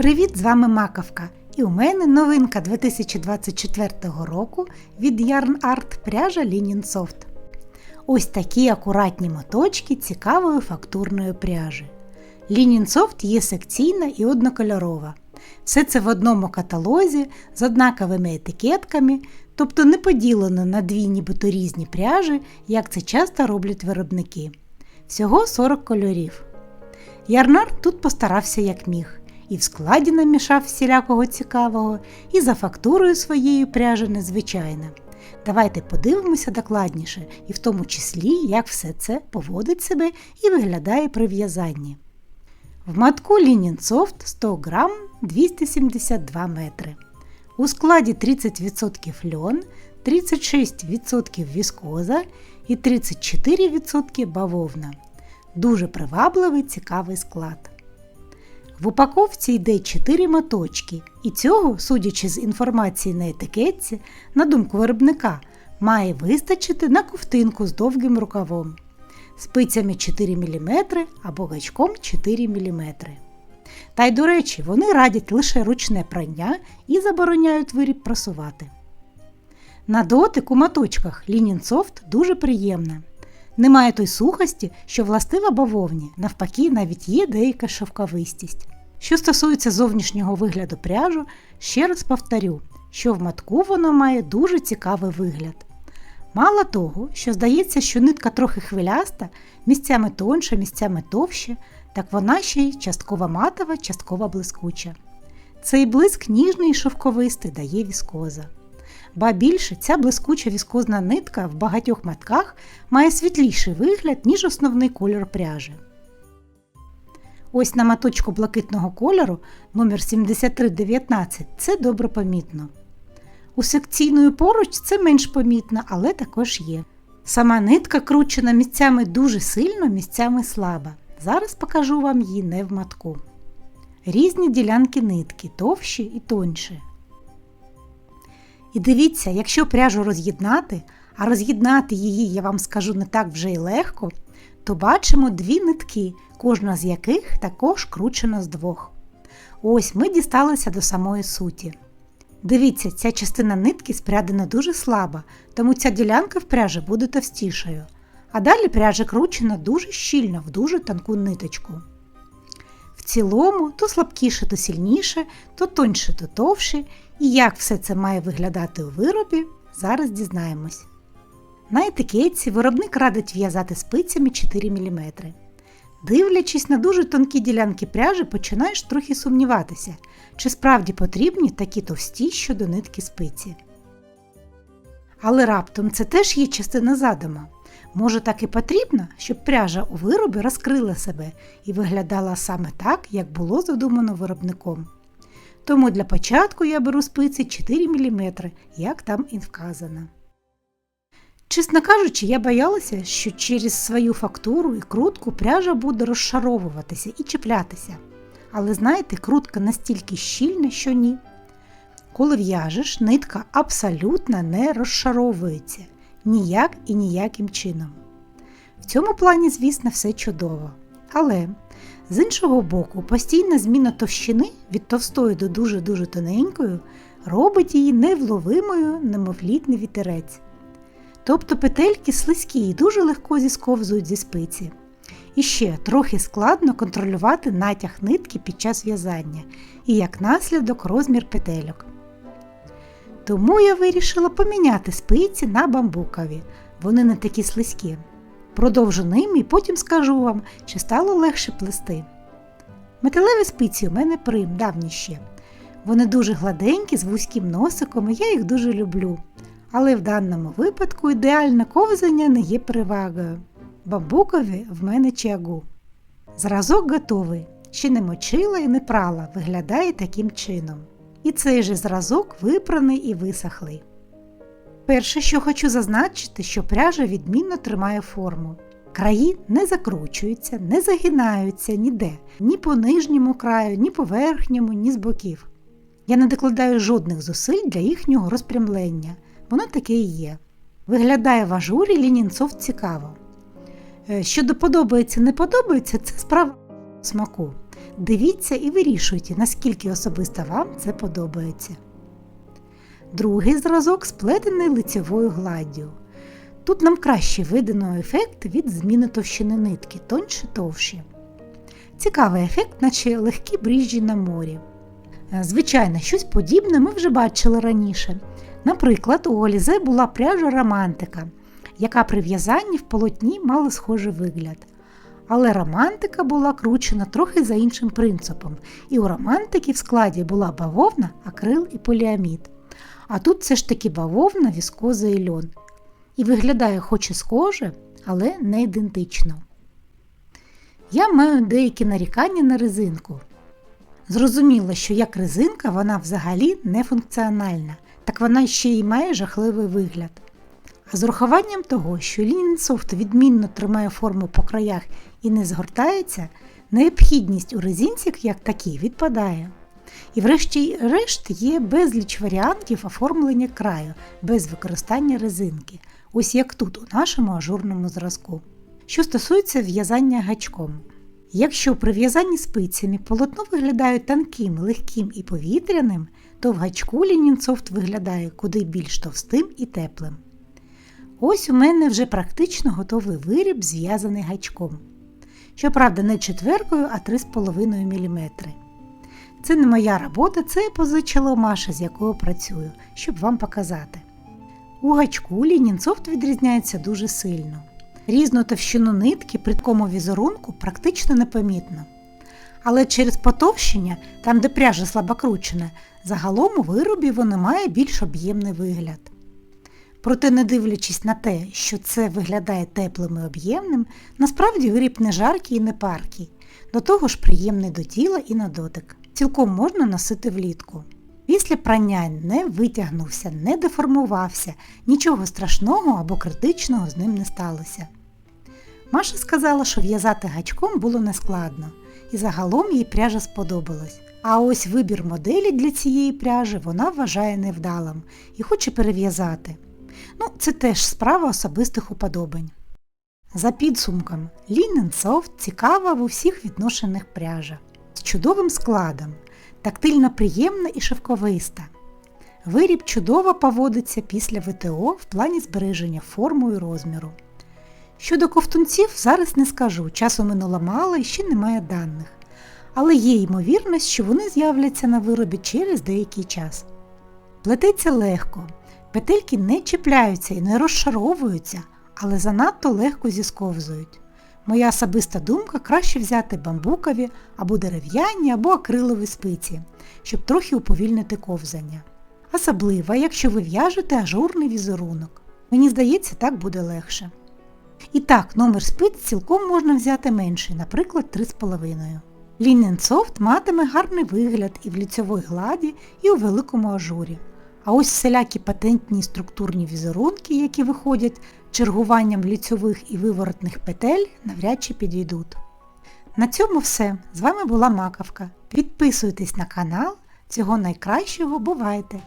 Привіт, з вами Макавка. І у мене новинка 2024 року від Yarn Art пряжа Linen Soft. Ось такі акуратні моточки цікавої фактурної пряжі. Linen Soft є секційна і однокольорова. Все це в одному каталозі з однаковими етикетками, тобто не поділено на дві нібито різні пряжі, як це часто роблять виробники. Всього 40 кольорів. Ярнар тут постарався як міг. І в складі намішав всілякого цікавого, і за фактурою своєї пряжі незвичайне. Давайте подивимося докладніше, і в тому числі, як все це поводить себе і виглядає при в'язанні. В матку Soft 100 грам 272 метри. У складі 30% льон, 36% віскоза і 34% бавовна. Дуже привабливий цікавий склад. В упаковці йде 4 моточки, і цього, судячи з інформації на етикетці, на думку виробника, має вистачити на ковтинку з довгим рукавом, спицями 4 мм або гачком 4 мм. Та й, до речі, вони радять лише ручне прання і забороняють виріб просувати. На дотик у моточках Linen Soft дуже приємна. Немає той сухості, що властива бавовні, навпаки, навіть є деяка шовковистість. Що стосується зовнішнього вигляду пряжу, ще раз повторю, що в матку воно має дуже цікавий вигляд. Мало того, що здається, що нитка трохи хвиляста, місцями тонша, місцями товще, так вона ще й частково матова, частково блискуча. Цей блиск ніжний і шовковистий дає віскоза. Ба більше ця блискуча віскозна нитка в багатьох матках має світліший вигляд, ніж основний кольор пряжі. Ось на маточку блакитного кольору номер 7319 це добре помітно. У секційної поруч це менш помітно, але також є. Сама нитка кручена місцями дуже сильно, місцями слабо. Зараз покажу вам її не в матку. Різні ділянки нитки товщі і тонші. І дивіться, якщо пряжу роз'єднати, а роз'єднати її, я вам скажу, не так вже й легко, то бачимо дві нитки, кожна з яких також кручена з двох. Ось ми дісталися до самої суті. Дивіться, ця частина нитки спрядена дуже слабо, тому ця ділянка в пряжі буде товстішою. А далі пряжа кручена дуже щільно в дуже тонку ниточку. Цілому, то слабкіше, то сильніше, то тоньше, то товше, і як все це має виглядати у виробі, зараз дізнаємось. На етикетці виробник радить в'язати спицями 4 мм. Дивлячись на дуже тонкі ділянки пряжі, починаєш трохи сумніватися, чи справді потрібні такі товсті щодо нитки спиці. Але раптом це теж є частина задуму. Може, так і потрібно, щоб пряжа у виробі розкрила себе і виглядала саме так, як було задумано виробником. Тому для початку я беру спиці 4 мм, як там і вказано. Чесно кажучи, я боялася, що через свою фактуру і крутку пряжа буде розшаровуватися і чіплятися. Але знаєте, крутка настільки щільна, що ні. Коли в'яжеш, нитка абсолютно не розшаровується ніяк і ніяким чином. В цьому плані, звісно, все чудово. Але, з іншого боку, постійна зміна товщини від товстої до дуже-дуже тоненької робить її невловимою, немов літний вітерець. Тобто петельки слизькі і дуже легко зісковзують зі спиці. І ще трохи складно контролювати натяг нитки під час в'язання і як наслідок розмір петельок. Тому я вирішила поміняти спиці на бамбукові, вони не такі слизькі. Продовжу ними і потім скажу вам, чи стало легше плести. Металеві спиці у мене прим давні ще. Вони дуже гладенькі, з вузьким носиком, і я їх дуже люблю. Але в даному випадку ідеальне ковзання не є перевагою. Бамбукові в мене чагу. Зразок готовий. Ще не мочила і не прала, виглядає таким чином. І цей же зразок випраний і висохлий. Перше, що хочу зазначити, що пряжа відмінно тримає форму. Краї не закручуються, не загинаються ніде, ні по нижньому краю, ні по верхньому, ні з боків. Я не докладаю жодних зусиль для їхнього розпрямлення, воно таке і є. Виглядає в ажурі лінінцов цікаво. Щодо подобається, не подобається, це справа смаку. Дивіться і вирішуйте, наскільки особисто вам це подобається. Другий зразок сплетений лицевою гладдю. Тут нам краще видано ефект від зміни товщини нитки, тоньше товщі. Цікавий ефект, наче легкі бріжджі на морі. Е, Звичайно, щось подібне ми вже бачили раніше. Наприклад, у Олізе була пряжа романтика, яка при в'язанні в полотні мала схожий вигляд. Але романтика була кручена трохи за іншим принципом, і у романтики в складі була бавовна, акрил і поліамід. А тут все ж таки бавовна, віскоза і льон. І виглядає хоч і схоже, але не ідентично. Я маю деякі нарікання на резинку. Зрозуміло, що як резинка вона взагалі не функціональна, так вона ще й має жахливий вигляд. А з урахуванням того, що лінінсофт відмінно тримає форму по краях і не згортається, необхідність у резинці як такій відпадає. І врешті-решт є безліч варіантів оформлення краю без використання резинки, ось як тут у нашому ажурному зразку. Що стосується в'язання гачком. Якщо при в'язанні спицями полотно виглядає тонким, легким і повітряним, то в гачку лінінсофт виглядає куди більш товстим і теплим. Ось у мене вже практично готовий виріб, зв'язаний гачком. Щоправда, не четверкою, а 3,5 мм. Це не моя робота, це я позичила у Маші, з якою працюю, щоб вам показати. У гачку лінінсофт відрізняється дуже сильно. Різну товщину нитки при такому візерунку практично непомітно. Але через потовщення, там де пряжа слабокручена, загалом у виробі воно має більш об'ємний вигляд. Проте, не дивлячись на те, що це виглядає теплим і об'ємним, насправді виріб не жаркий і не паркий, до того ж приємний до тіла і на дотик. Цілком можна носити влітку. Після прання не витягнувся, не деформувався, нічого страшного або критичного з ним не сталося. Маша сказала, що в'язати гачком було нескладно, і загалом їй пряжа сподобалась. А ось вибір моделі для цієї пряжі вона вважає невдалим і хоче перев'язати. Ну, це теж справа особистих уподобань. За підсумком, Linen Soft цікава в усіх відношеннях пряжа з чудовим складом, тактильно приємна і шовковиста. Виріб чудово поводиться після ВТО в плані збереження форму і розміру. Щодо ковтунців зараз не скажу, часу минуло мало і ще немає даних. Але є ймовірність, що вони з'являться на виробі через деякий час. Плететься легко, петельки не чіпляються і не розшаровуються, але занадто легко зісковзують. Моя особиста думка краще взяти бамбукові або дерев'яні, або акрилові спиці, щоб трохи уповільнити ковзання. Особливо, якщо ви в'яжете ажурний візерунок. Мені здається, так буде легше. І так, номер спиць цілком можна взяти менший, наприклад, 3,5. Linen Soft матиме гарний вигляд і в ліцьовій гладі, і у великому ажурі. А ось всілякі патентні структурні візерунки, які виходять чергуванням ліцьових і виворотних петель, навряд чи підійдуть. На цьому все. З вами була Макавка. Підписуйтесь на канал. цього найкращого бувайте!